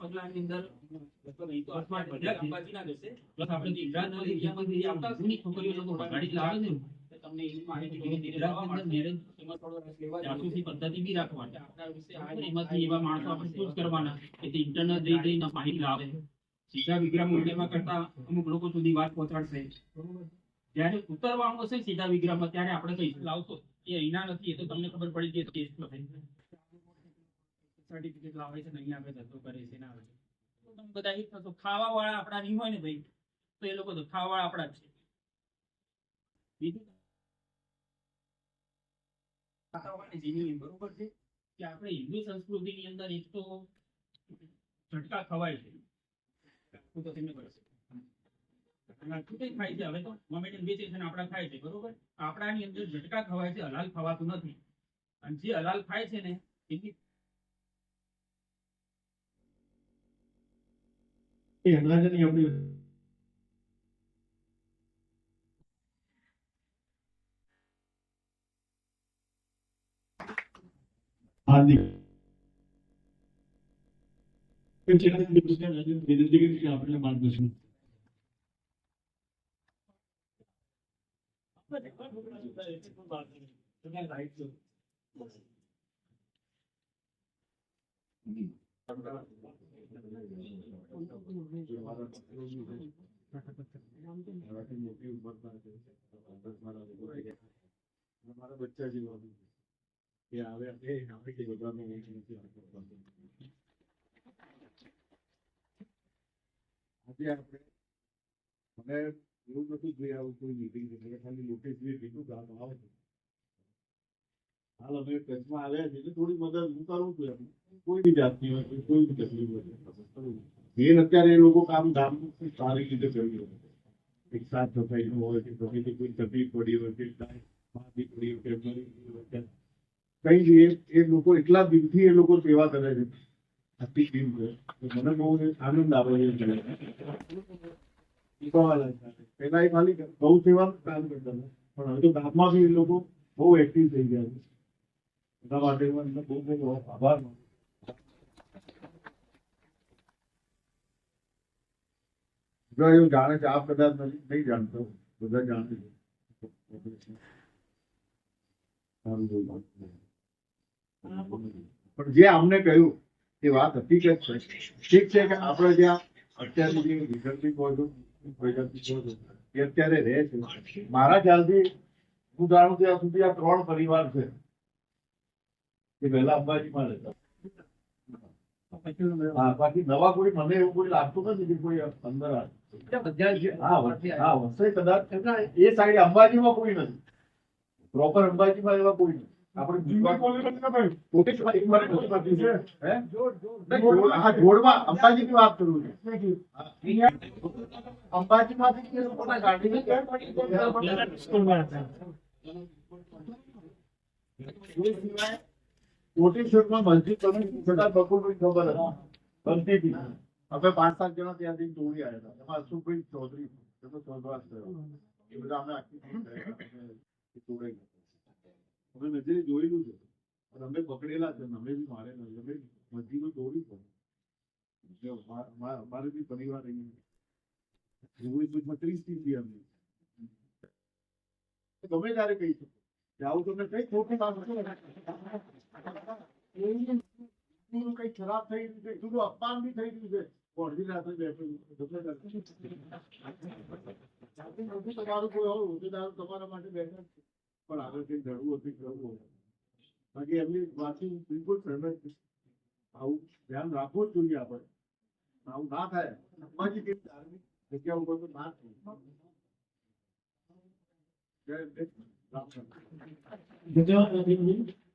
પગલાની અંદર નહીં તો અંબાજીના જશે. પ્લસ આપણે જે એરિયામાંથી આવતા ઘણી છોકરીઓ લોકો ગાડી લાવે છે. તમને એની માહિતી ધીરે ધીરે લાવવા મળશે. એમાં થોડો રસ લેવા જાસૂસી પદ્ધતિ બી રાખવાની. આપણા વિશે એમાંથી એવા માણસો આપણે choose કરવાના કે તે ઇન્ટરનેટ જઈ જઈને માહિતી લાવે. સીધા વિગ્રહ મૂલ્યમાં કરતા અમુક લોકો સુધી વાત પહોંચાડશે. જ્યારે ઉતરવાનું હશે સીધા વિગ્રહમાં ત્યારે આપણે કઈ લાવશો. એ અહીંના નથી એ તો તમને ખબર પડી ગઈ ટેસ્ટમાં સર્ટિફિકેટ લાવે છે નહીં અહીંયા ધંધો કરે છે ના આવે છે તો તમે બધા એક થશો ખાવા વાળા આપણા નહીં હોય ને ભાઈ તો એ લોકો તો ખાવા વાળા આપણા જ છે. બીજું? ખાતા હોય ને genuine, બરોબર છે? કે આપણે હિન્દુ સંસ્કૃતિની અંદર એક તો ઝટકા ખવાય છે. તો તમને ખાય હવે તો મોમેન્ટમ વેચે છે આપણા ખાય છે બરોબર? આપણાની અંદર ઝટકા ખવાય છે હલાલ ખવાતું નથી. અને જે હલાલ ખાય છે ને એની એ અનાજની આપણી હાર્દિક એ છેલ્લા દિવસના રાજુ વિનંતી કરી કે આપણે માર્ગદર્શન મારા બચ્ચા જેવા આપણે મને એવું નથી જોઈ આવું કોઈ મિટિંગ ખાલી લોકેશ કીધું કે આવે હાલ અમે કચ્છમાં આવ્યા છીએ એટલે થોડી મદદ હું કરું છું એમ. કોઈ બી જાતની હોય કે કોઈ બી તકલીફ હોય મેન અત્યારે એ લોકો કામ ધામ સારી રીતે કરી રહ્યા છે એક સાફ સફાઈનું હોય કે ગમે તે કોઈ તકલીફ પડી હોય કે કાંઈ માંદી પડી હોય કે મરી ગઈ હોય કે કઈ બી એ એ લોકો એટલા દિલથી એ લોકો સેવા કરે છે આખી ટીમ છે તો મને બહુ આનંદ આવે છે એ જોઈને. પહેલા એ ખાલી ગૌ સેવાનું કામ કરતા હતા પણ હવે તો ગામમાં બી એ લોકો બહુ એક્ટિવ થઈ ગયા છે એના માટે હું એમને બહુ બહુ આભાર માનું એવું જાણે છે આપ કદાચ નહીં જાણતો બધા જાણે છે. પણ જે અમને કહ્યું, એ વાત હકીકત છે? ઠીક છે કે આપણે જ્યાં અત્યાર સુધી વિકલ્પી કહો એ અત્યારે રહે છે. મારા ખ્યાલથી હું જાણું ત્યાં સુધી આ ત્રણ પરિવાર છે. કે પહેલા અંબાજીમાં રહેતા. હા બાકી નવા કોઈ મને એવું કોઈ લાગતું નથી કે કોઈ અંદર આવે. હા વચ્ચે- હા વચ્ચે કદાચ એ સાઈડ અંબાજીમાં કોઈ નથી. પ્રોપર અંબાજીમાં એવા કોઈ નથી. આપણે કોટેશ્વર એક મારે કોટેશ્વર છે. હે? જોડ- હા, જોડમાં અંબાજીની વાત કરું છું. હા. અંબાજીમાંથી શૂટમાં મસ્જિદ છતાં બકુલભાઈ ખબર બનતી અમે પાંચ સાત જણા ત્યાંથી તોડી આવ્યા હતા. એમાં અશોકભાઈ ચૌધરી એ તો બધા અમે આખી ટીમ અમે નજરે છે. અમે પકડેલા છે. અમે બી મારેલા અમે મસ્જિદો દોડી મા- અમારે બી પરિવાર ઓગણીસો ત્રીસથી છીએ અમે. ગમે ત્યારે કહી શકો? જાઉં તો કઈ ખોટું કામ એવું કઈ ખરાબ થઈ ગયું છે થોડું અપમાન બી થઈ ગયું છે હું અડધી રાત્રે બેઠેલું ગમે ત્યારે. જાતે મોટું તમારું કોઈ હોય હોદ્દેદાર તમારા માટે બેઠા જ છે. પણ આગળ કઈ જડવું હતું કરવું હોય બાકી એમની વાતથી હું બિલકુલ સહેમત છું આવું ધ્યાન રાખવું જ જોઈએ આપણે આવું ના થાય અંબાજી જેવી ધાર્મિક જગ્યા ઉપર તો ના થાય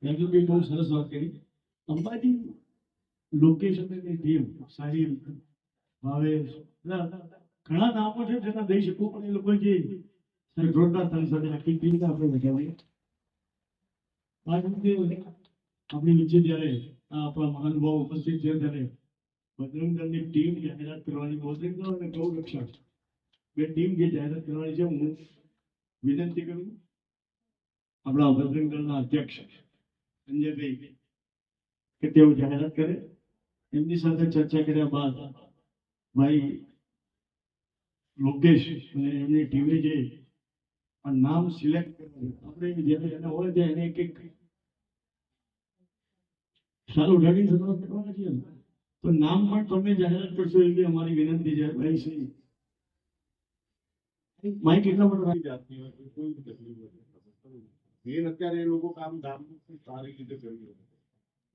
નવીનજી બહુ સરસ વાત કરી. અંબાજી લોકેશનની ટીમ સારી ભાવેશ ઘણા નામો છે જેના દઈ શકું, પણ એ લોકો જે જોડતા થાય સાથે આખી ટીમ આપણે કહેવાય. આપણી નીચે જ્યારે આપણા મહાનુભાવ ઉપસ્થિત છે, ત્યારે બજરંગ દળની ટીમ જાહેરાત કરવાની બજરંગ દળ અને ગૌ રક્ષણ બે ટીમ જે જાહેરાત કરવાની છે, હું વિનંતી કરું આપણા બજરંગ દળના અધ્યક્ષ. સંજયભાઈ, કે તેઓ જાહેરાત કરે. એમની સાથે ચર્ચા કર્યા બાદ ભાઈ લોકેશ અને એમની ટીમે જે નામ સિલેક્ટ કર્યું. આપણે જ્યારે એને હોય ત્યાં એને એક સારું ઉડાડી શરૂઆત કરવાના છીએ તો નામ પણ તમે જાહેરાત કરશો એટલે અમારી વિનંતી છે. ભાઈ શ્રી, માઇક એટલા માટે રાખી જાતી હોય કોઈ તકલીફ હોય મેન અત્યારે એ લોકો કામ ધામ સારી રીતે કરી રહ્યા છે.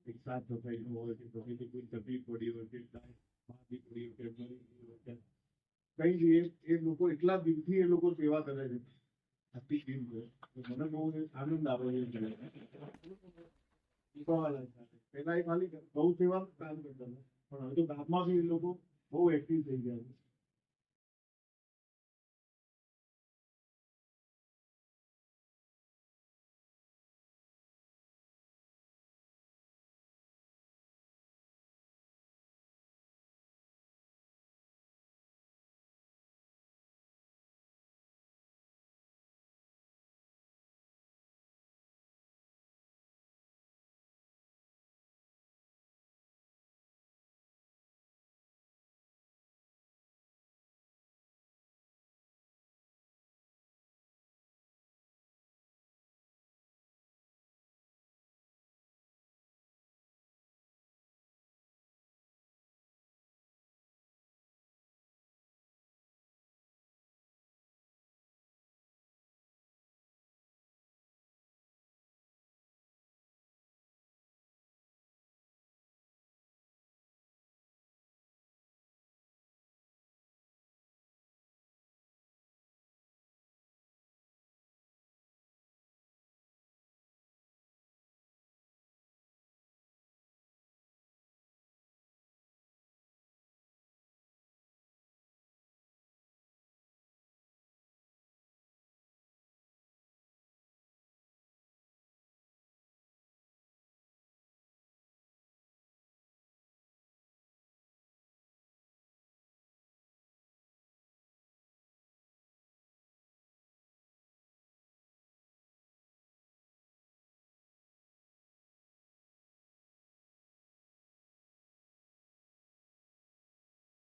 એક સાફ સફાઈનું હોય કે પછી કોઈ તકલીફ પડી હોય કાંઈ માંદી પડી હોય કે કંઈ એ એ લોકો એટલા દિલથી એ લોકો સેવા કરે છે. આખી ટીમ છે. મને બહુ આનંદ આવે છે છે. પહેલા એ ખાલી બહુ સેવાનું કામ કરતા પણ હવે તો ગામમાં બી એ લોકો બહુ એક્ટિવ થઈ ગયા છે.